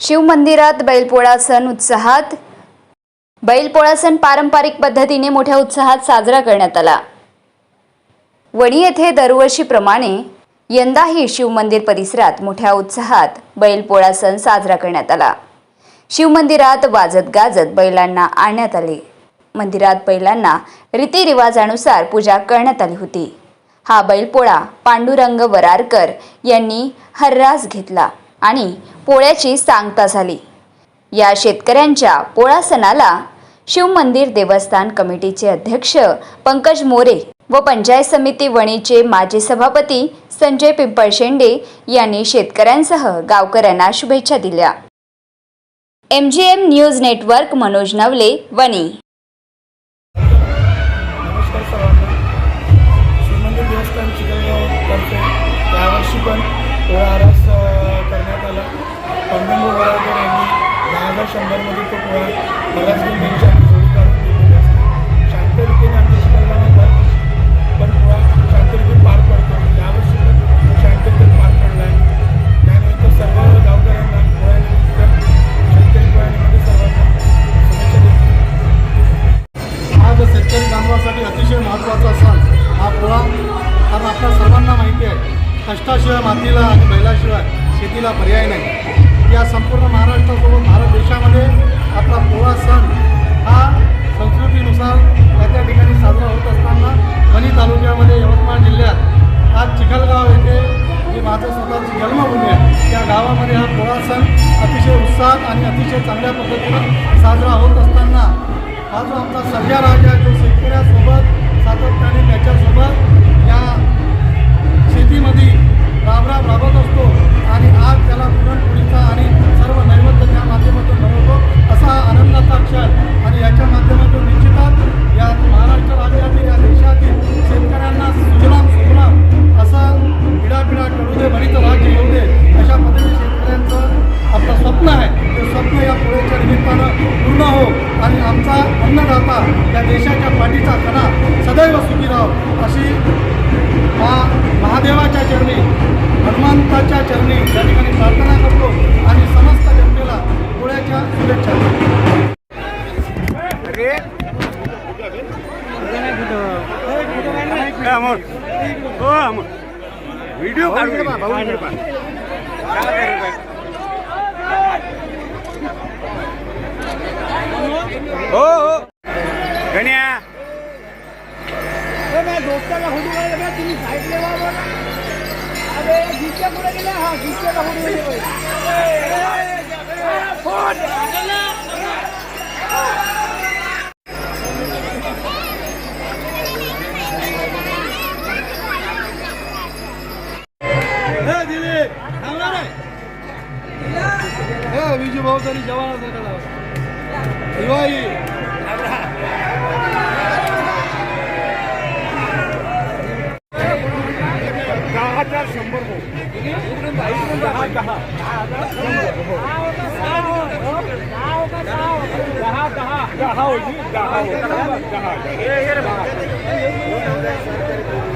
शिवमंदिरात बैलपोळा सण उत्साहात. बैलपोळा सण पारंपरिक पद्धतीने मोठ्या उत्साहात साजरा करण्यात आला. वणी येथे दरवर्षीप्रमाणे यंदाही शिवमंदिर परिसरात मोठ्या उत्साहात बैलपोळा सण साजरा करण्यात आला. शिवमंदिरात वाजत गाजत बैलांना आणण्यात आले. मंदिरात बैलांना रीतिरिवाजानुसार पूजा करण्यात आली होती. हा बैलपोळा पांडुरंग वरारकर यांनी हर्रास घेतला. आणि पोळ्याची सांगता झाली. या शेतकऱ्यांच्या पोळा सणाला शिवमंदिर देवस्थान कमिटीचे अध्यक्ष पंकज मोरे व पंचायत समिती वणीचे माजी सभापती संजय पिंपळशेंडे यांनी शेतकऱ्यांसह गावकऱ्यांना शुभेच्छा दिल्या. M G M news network Manoj Navale Wani. नमस्कार सर्वांना. श्रीमंदिर देवस्थान चिखलगावतर्फे यावर्षी पण पोळा आरास अ, करण्यात आला पंडिंग वराळकर यांनी त्या शंभरमध्ये तो पोळा बऱ्याच दिन त्यांच्या जोडी काढून दिलेली असते. शांत रीतीने आमच्या पण पोळा शांत रीतीने पार पडतो. यावर्षी पण शांत रीतीने पार पडला आहे त्यानिमित्त सर्व गावकऱ्यांना पोळ्यानिमित्त शेतकरी पोळ्यानिमित्त सर्वांना शुभेच्छा आज शेतकरी बांधवासाठी अतिशय महत्त्वाचा सण हा पोळा कारण आपल्या सर्वांना माहिती आहे. कष्टाशिवाय मातीला आणि बैलाशिवाय शेतीला पर्याय नाही. या संपूर्ण महाराष्ट्रासोबत भारत देशामध्ये आपला पोळा सण हा संस्कृतीनुसार त्या त्या ठिकाणी साजरा होत असताना वणी तालुक्यामध्ये यवतमाळ जिल्ह्यात आज चिखलगाव येथे जी माझं स्वतःची जन्मभूमी आहे त्या गावामध्ये हा पोळा सण अतिशय उत्साहात आणि अतिशय चांगल्या पद्धतीनं साजरा होत असताना हा जो आमचा सध्या राजा जो शेतकऱ्यासोबत सातत्याने त्याच्यासोबत राहता या देशाच्या पाठीचा कणा सदैव सुखी राहो अशी मा महादेवाच्या चरणी हनुमंताच्या चरणी या ठिकाणी प्रार्थना करतो आणि समस्त जनतेला पुण्याच्या शुभेच्छा देतो व्हिडिओ রোজটাকে হুডি করে দেবে তুমি সাইড বলো আরে ভিক্ষা করে গেলে হ্যাঁ ভিক্ষাটা হুডি করে দেবে બીજું બહુ તારી જવાના છે ભાઈ जवानासारखा लावा. दिवाळी दहा